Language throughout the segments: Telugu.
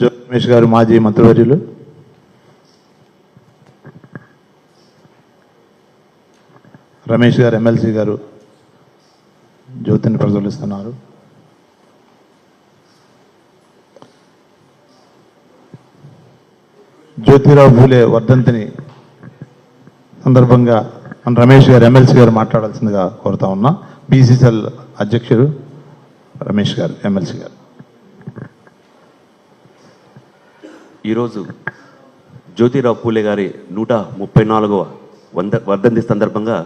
జో రమేష్ గారు మాజీ మంత్రివర్యులు. రమేష్ గారు ఎమ్మెల్సీ గారు జ్యోతిని ప్రజ్వలిస్తున్నారు. జ్యోతిరావు ఫూలే వర్ధంతిని సందర్భంగా మన రమేష్ గారు ఎమ్మెల్సీ గారు మాట్లాడాల్సిందిగా కోరుతా ఉన్నా. బీసీసీఎల్ అధ్యక్షుడు రమేష్ గారు ఎమ్మెల్సీ గారు. ఈరోజు జ్యోతిరావు పూలే గారి నూట ముప్పై నాలుగవ వంద వర్ధంతి సందర్భంగా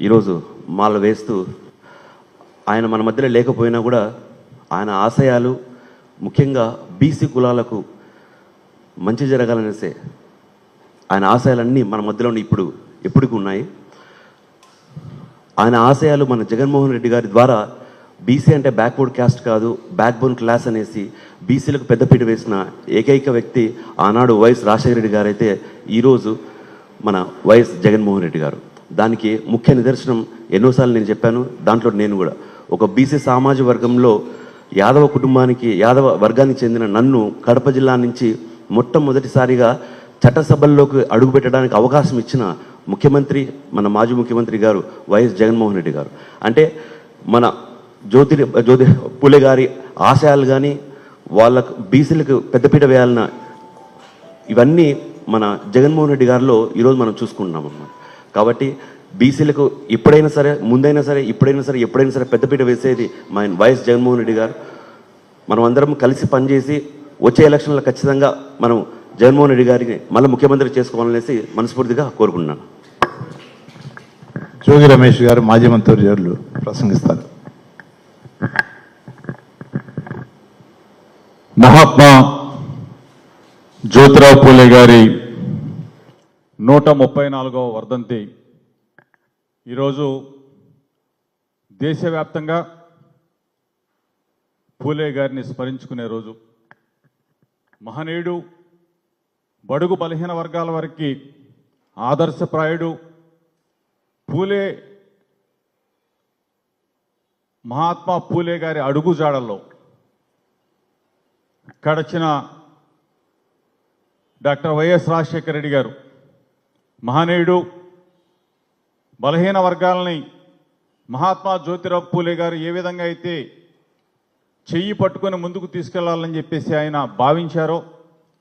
ఈరోజు మాల వేస్తూ ఆయన మన మధ్యలో లేకపోయినా కూడా ఆయన ఆశయాలు ముఖ్యంగా బీసీ కులాలకు మంచి జరగాలనేసే ఆయన ఆశయాలన్నీ మన మధ్యలో ఇప్పుడు ఎప్పటికీ ఉన్నాయి. ఆయన ఆశయాలు మన జగన్మోహన్ రెడ్డి గారి ద్వారా బీసీ అంటే బ్యాక్వర్డ్ క్యాస్ట్ కాదు బ్యాక్ బోన్ క్లాస్ అనేసి బీసీలకు పెద్దపీట వేసిన ఏకైక వ్యక్తి ఆనాడు వైఎస్ రాజశేఖర రెడ్డి గారు అయితే ఈరోజు మన వైఎస్ జగన్మోహన్ రెడ్డి గారు. దానికి ముఖ్య నిదర్శనం ఎన్నోసార్లు నేను చెప్పాను దాంట్లో నేను కూడా. ఒక బీసీ సామాజిక వర్గంలో యాదవ కుటుంబానికి యాదవ వర్గానికి చెందిన నన్ను కడప జిల్లా నుంచి మొట్టమొదటిసారిగా చట్టసభల్లోకి అడుగుపెట్టడానికి అవకాశం ఇచ్చిన ముఖ్యమంత్రి మన మాజీ ముఖ్యమంత్రి గారు వైఎస్ జగన్మోహన్ రెడ్డి గారు. అంటే మన జ్యోతి జ్యోతి పూలే గారి ఆశయాలు కానీ వాళ్ళకు బీసీలకు పెద్దపీట వేయాలన్న ఇవన్నీ మన జగన్మోహన్ రెడ్డి గారిలో ఈరోజు మనం చూసుకుంటున్నాం అన్నమాట. కాబట్టి బీసీలకు ఎప్పుడైనా సరే ముందైనా సరే ఇప్పుడైనా సరే ఎప్పుడైనా సరే పెద్దపీట వేసేది మా వైఎస్ జగన్మోహన్ రెడ్డి గారు. మనం అందరం కలిసి పనిచేసి వచ్చే ఎలక్షన్లో ఖచ్చితంగా మనం జగన్మోహన్ రెడ్డి గారిని మళ్ళీ ముఖ్యమంత్రి చేసుకోవాలనేసి మనస్ఫూర్తిగా కోరుకుంటున్నాను. జోగి రమేష్ గారు మాజీ గారు ప్రసంగిస్తారు. మహాత్మా జ్యోతిరావు పూలే గారి నూట ముప్పై నాలుగవ వర్ధంతి. ఈరోజు దేశవ్యాప్తంగా పూలే గారిని స్మరించుకునే రోజు. మహనీయుడు బడుగు బలహీన వర్గాల వారికి ఆదర్శప్రాయుడు పూలే మహాత్మా పూలే గారి అడుగుజాడల్లో గడచిన డాక్టర్ వైఎస్ రాజశేఖర రెడ్డి గారు మహనీయుడు బలహీన వర్గాలని మహాత్మా జ్యోతిరావు పూలే గారు ఏ విధంగా అయితే చెయ్యి పట్టుకొని ముందుకు తీసుకెళ్ళాలని చెప్పేసి ఆయన భావించారో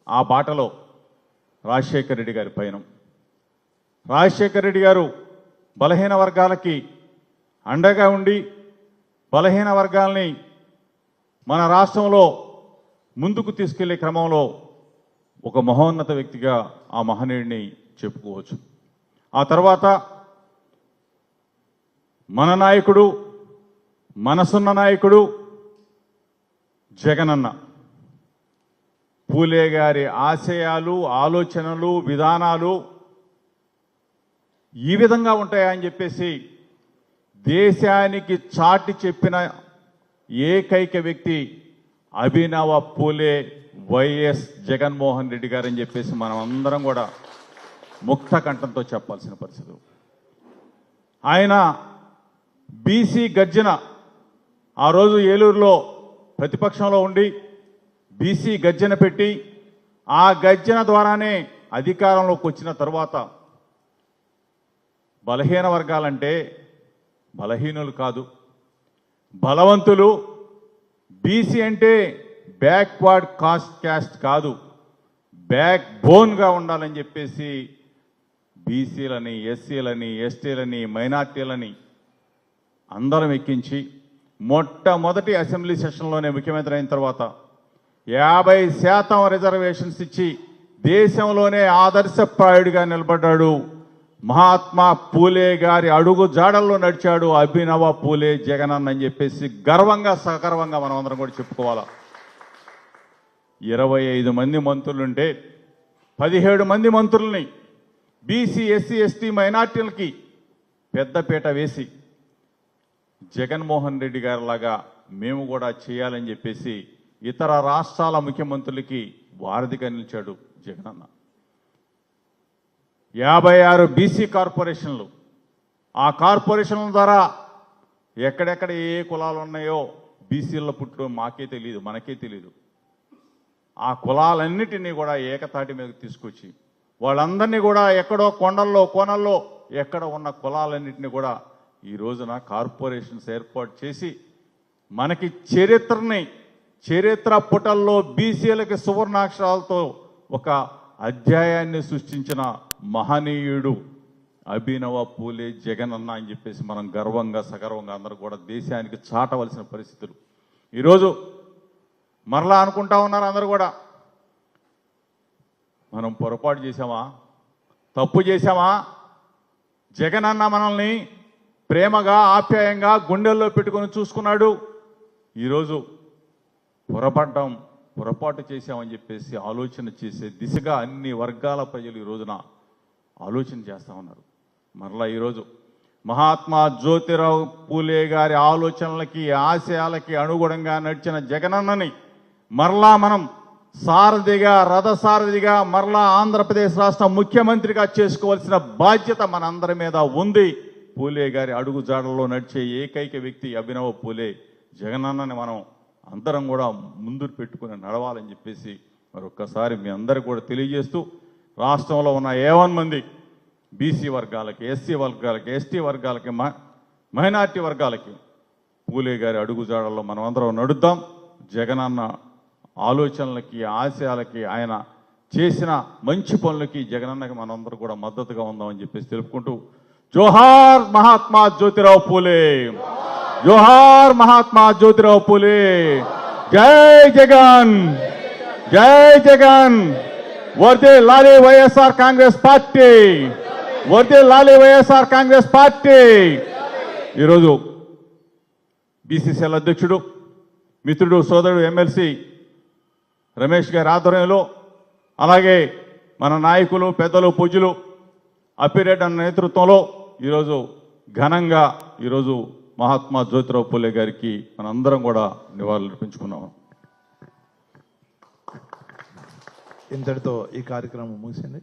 ఆ బాటలో రాజశేఖర రెడ్డి గారి పయనం. రాజశేఖర రెడ్డి గారు బలహీన వర్గాలకి అండగా ఉండి బలహీన వర్గాల్ని మన రాష్ట్రంలో ముందుకు తీసుకెళ్ళే క్రమంలో ఒక మహోన్నత వ్యక్తిగా ఆ మహనీయుడిని చెప్పుకోవచ్చు. ఆ తర్వాత మన నాయకుడు మనసున్న నాయకుడు జగనన్న. పూలే గారి ఆశయాలు ఆలోచనలు విధానాలు ఈ విధంగా ఉంటాయా అని చెప్పేసి దేశానికి చాటి చెప్పిన ఏకైక వ్యక్తి అభినవ పూలే వైఎస్ జగన్మోహన్ రెడ్డి గారు అని చెప్పేసి మనం అందరం కూడా ముక్త కంఠంతో చెప్పాల్సిన పరిస్థితి. ఆయన బీసీ గర్జన ఆ రోజు ఏలూరులో ప్రతిపక్షంలో ఉండి బీసీ గర్జన పెట్టి ఆ గర్జన ద్వారానే అధికారంలోకి వచ్చిన తర్వాత బలహీన వర్గాలంటే బలహీనులు కాదు బలవంతులు బీసీ అంటే బ్యాక్వర్డ్ కాస్ట్ క్యాస్ట్ కాదు. బ్యాక్ బోన్గా ఉండాలని చెప్పేసి బీసీలని ఎస్సీలని ఎస్టీలని మైనార్టీలని అందరం ఎక్కించి మొట్టమొదటి అసెంబ్లీ సెషన్లోనే ముఖ్యమంత్రి అయిన తర్వాత యాభై శాతం రిజర్వేషన్స్ ఇచ్చి దేశంలోనే ఆదర్శప్రాయుడిగా నిలబడ్డాడు మహాత్మా పూలే గారి అడుగు జాడల్లో నడిచాడు అభినవ పూలే జగనన్న అని చెప్పేసి గర్వంగా సగర్వంగా మనం అందరం కూడా చెప్పుకోవాలా. ఇరవై ఐదు మంది మంత్రులుంటే పదిహేడు మంది మంత్రుల్ని బీసీ ఎస్సీ ఎస్టీ మైనార్టీలకి పెద్దపీట వేసి జగన్మోహన్ రెడ్డి గారిలాగా మేము కూడా చేయాలని చెప్పేసి ఇతర రాష్ట్రాల ముఖ్యమంత్రులకి వారధిగా నిలిచాడు జగనన్న. యాభై ఆరు బీసీ కార్పొరేషన్లు. ఆ కార్పొరేషన్ల ద్వారా ఎక్కడెక్కడ ఏ కులాలు ఉన్నాయో బీసీల పుట్టు మాకే తెలియదు మనకే తెలియదు ఆ కులాలన్నిటినీ కూడా ఏకతాటి మీద తీసుకొచ్చి వాళ్ళందరినీ కూడా ఎక్కడో కొండల్లో కోనల్లో ఎక్కడ ఉన్న కులాలన్నింటినీ కూడా ఈ రోజున కార్పొరేషన్స్ ఏర్పాటు చేసి మనకి చరిత్రని చరిత్ర పుటల్లో బీసీలకి సువర్ణాక్షరాలతో ఒక అధ్యాయాన్ని సృష్టించిన మహనీయుడు అభినవ పూలే జగన్ అన్న అని చెప్పేసి మనం గర్వంగా సగర్వంగా అందరూ కూడా దేశానికి చాటవలసిన పరిస్థితులు. ఈరోజు మరలా అనుకుంటా ఉన్నారు అందరూ కూడా. మనం పొరపాటు చేశామా? తప్పు చేశామా? జగన్ అన్న మనల్ని ప్రేమగా ఆప్యాయంగా గుండెల్లో పెట్టుకొని చూసుకున్నాడు. ఈరోజు పొరపడ్డాం పొరపాటు చేశామని చెప్పేసి ఆలోచన చేసే దిశగా అన్ని వర్గాల ప్రజలు ఈ రోజున ఆలోచన చేస్తూ ఉన్నారు. మరలా ఈరోజు మహాత్మా జ్యోతిరావు పూలే గారి ఆలోచనలకి ఆశయాలకి అనుగుణంగా నడిచిన జగనన్నని మరలా మనం సారథిగా రథసారథిగా మరలా ఆంధ్రప్రదేశ్ రాష్ట్ర ముఖ్యమంత్రిగా చేసుకోవాల్సిన బాధ్యత మనందరి మీద ఉంది. పూలే గారి అడుగు జాడల్లో నడిచే ఏకైక వ్యక్తి అభినవ పూలే. జగనన్నని మనం అందరం కూడా ముందు పెట్టుకుని నడవాలని చెప్పేసి మరొక్కసారి మీ అందరికి కూడా తెలియజేస్తూ రాష్ట్రంలో ఉన్న ఏవన్ మంది బీసీ వర్గాలకి ఎస్సీ వర్గాలకి ఎస్టీ వర్గాలకి మ- మైనార్టీ వర్గాలకి పూలే గారి అడుగుజాడల్లో మనం అందరం నడుద్దాం. జగనన్న ఆలోచనలకి ఆశయాలకి ఆయన చేసిన మంచి పనులకి జగనన్నకి మనందరూ కూడా మద్దతుగా ఉందామని చెప్పేసి తెలుపుకుంటూ జోహార్ మహాత్మా జ్యోతిరావు పూలే! జోహార్ మహాత్మా జ్యోతిరావు పూలే! జై జగన్! జై జగన్! వర్దే లాలే వైఎస్ఆర్ కాంగ్రెస్ పార్టీ. వర్దే లాలే వైఎస్ఆర్ కాంగ్రెస్ పార్టీ. ఈరోజు బీసీసీఎల్ అధ్యక్షుడు మిత్రుడు సోదరుడు ఎమ్మెల్సీ రమేష్ గారి ఆధ్వర్యంలో అలాగే మన నాయకులు పెద్దలు పూజలు అప్పిరెడ్డి అన్న నేతృత్వంలో ఈరోజు ఘనంగా ఈరోజు మహాత్మా జ్యోతిరావు పూలే గారికి మనందరం కూడా నివాళులు అర్పించుకున్నాము ఇంతటితో ఈ కార్యక్రమం ముగిసింది.